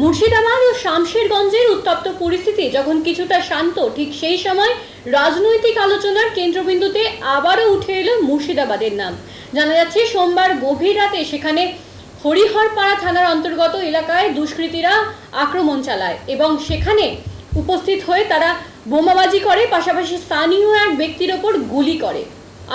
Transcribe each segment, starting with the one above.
মুর্শিদাবাদ ও শামশেরগঞ্জের উত্তপ্ত পরিস্থিতি যখন কিছুটা শান্ত, ঠিক সেই সময় রাজনৈতিক আলোচনার কেন্দ্রবিন্দুতে আবারও উঠে এলো মুর্শিদাবাদের নাম। জানা যাচ্ছে, সোমবার গভীর রাতে সেখানে হরিহরপাড়া থানার অন্তর্গত এলাকায় দুষ্কৃতীরা আক্রমণ চালায় এবং সেখানে উপস্থিত হয়ে তারা বোমাবাজি করে, পাশাপাশি স্থানীয় এক ব্যক্তির ওপর গুলি করে।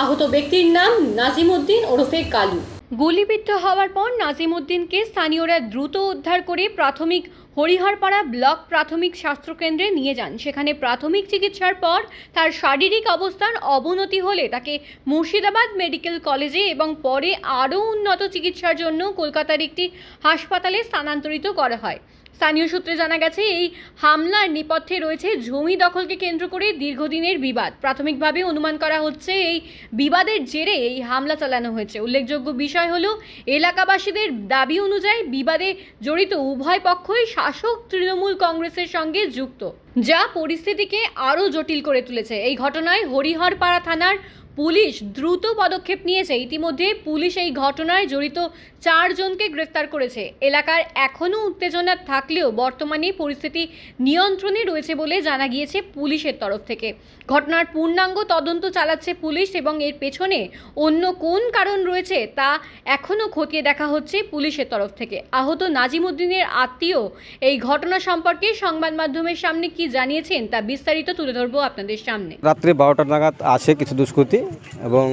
আহত ব্যক্তির নাম নাজিম উদ্দিন ওরফে কালু। গুলিবিদ্ধ হওয়ার পর নাজিমুদ্দিনকে স্থানীয়রা দ্রুত উদ্ধার করে প্রাথমিক হরিহরপাড়া ব্লক প্রাথমিক স্বাস্থ্যকেন্দ্রে নিয়ে যান। সেখানে প্রাথমিক চিকিৎসার পর তার শারীরিক অবস্থার অবনতি হলে তাকে মুর্শিদাবাদ মেডিকেল কলেজে এবং পরে আরও উন্নত চিকিৎসার জন্য কলকাতার একটি হাসপাতালে স্থানান্তরিত করা হয়। স্থানীয় সূত্রে জানা গেছে, এই হামলার নেপথ্যে রয়েছে জমি দখলকে কেন্দ্র করে দীর্ঘদিনের বিবাদ। প্রাথমিকভাবে অনুমান করা হচ্ছে, এই বিবাদের জেরে এই হামলা চালানো হয়েছে। উল্লেখযোগ্য বিষয় হলো, এলাকাবাসীদের দাবি অনুযায়ী বিবাদে জড়িত উভয় পক্ষই শাসক তৃণমূল কংগ্রেসের সঙ্গে যুক্ত। যা পরিস্থিতিকে আরও জটিল করে তুলেছে। এই ঘটনায় হরিহরপাড়া থানার পুলিশ দ্রুত পদক্ষেপ নিয়েছে। ইতিমধ্যে পুলিশ এই ঘটনায় জড়িত চারজনকে গ্রেফতার করেছে। এলাকার এখনও উত্তেজনা থাকলেও বর্তমানে পরিস্থিতি নিয়ন্ত্রণে রয়েছে বলে জানা গিয়েছে পুলিশের তরফ থেকে। ঘটনার পূর্ণাঙ্গ তদন্ত চালাচ্ছে পুলিশ এবং এর পেছনে অন্য কোন কারণ রয়েছে তা এখনও খতিয়ে দেখা হচ্ছে পুলিশের তরফ থেকে। আহত নাজিমুদ্দিনের আত্মীয় এই ঘটনা সম্পর্কে সংবাদ মাধ্যমের সামনে কি জানিয়েছেন তা বিস্তারিত তুলে ধরবো আপনাদের সামনে। রাত্রি বারোটা নাগাদ আসে কিছু দুষ্কৃতী এবং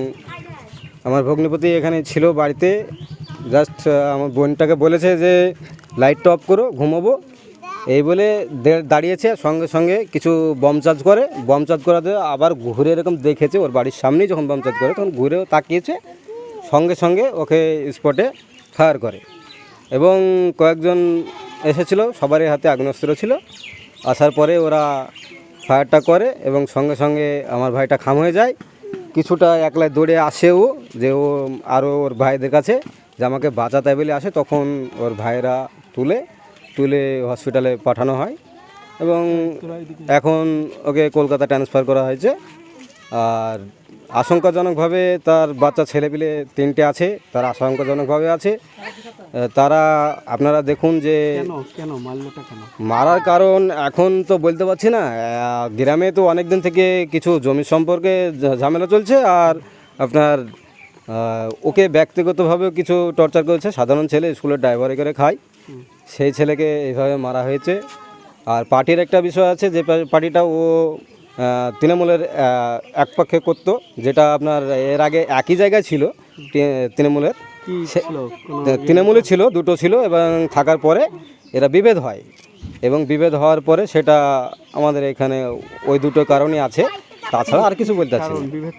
আমার ভগ্নিপতি এখানে ছিল বাড়িতে। জাস্ট আমার বোনটাকে বলেছে যে লাইটটা অফ করো, ঘুমাবো। এই বলে দাঁড়িয়েছে, সঙ্গে সঙ্গে কিছু বম চার্জ করে। বম চার্জ করাতে আবার ঘুরে এরকম দেখেছে ওর বাড়ির সামনেই যখন বম চার্জ করে, তখন ঘুরেও তাকিয়েছে। সঙ্গে সঙ্গে ওকে স্পটে ফায়ার করে। এবং কয়েকজন এসেছিল, সবারই হাতে আগ্নেয়াস্ত্র ছিল। আসার পরে ওরা ফায়ারটা করে এবং সঙ্গে সঙ্গে আমার ভাইটা খাম হয়ে যায়। কিছুটা একলাই দৌড়ে আসেও যে ও আরও ওর ভাইদের কাছে যে আমাকে বাঁচাতে বলে আসে তখন ওর ভাইরা তুলে তুলে হসপিটালে পাঠানো হয় এবং এখন ওকে কলকাতা ট্রান্সফার করা হয়েছে। আর আশঙ্কাজনকভাবে তার বাচ্চা ছেলেপিলে তিনটে আছে তারা আশঙ্কাজনকভাবে আছে। তারা আপনারা দেখুন যে কেন কেন মারলোটা কেন? মারার কারণ এখন তো বলতে পারছি না। গ্রামে তো অনেক দিন থেকে কিছু জমি সম্পর্কে ঝামেলা চলছে আর আপনার ওকে ব্যক্তিগতভাবে কিছু টর্চার করেছে। সাধারণ ছেলে স্কুলের ড্রাইভারে করে খায়। সেই ছেলেকে এইভাবে মারা হয়েছে। আর পার্টির একটা বিষয় আছে যে পার্টিটা ও তৃণমূলের এক পক্ষে করতো যেটা আপনার এর আগে একই জায়গায় ছিল তৃণমূলের। তৃণমূলে ছিল? দুটো ছিল এবং থাকার পরে এরা বিভেদ হয়। এবং বিভেদ হওয়ার পরে সেটা আমাদের এখানে ওই দুটো কারণই আছে তাছাড়া আর কিছু বলতে চাচ্ছি। বিভেদ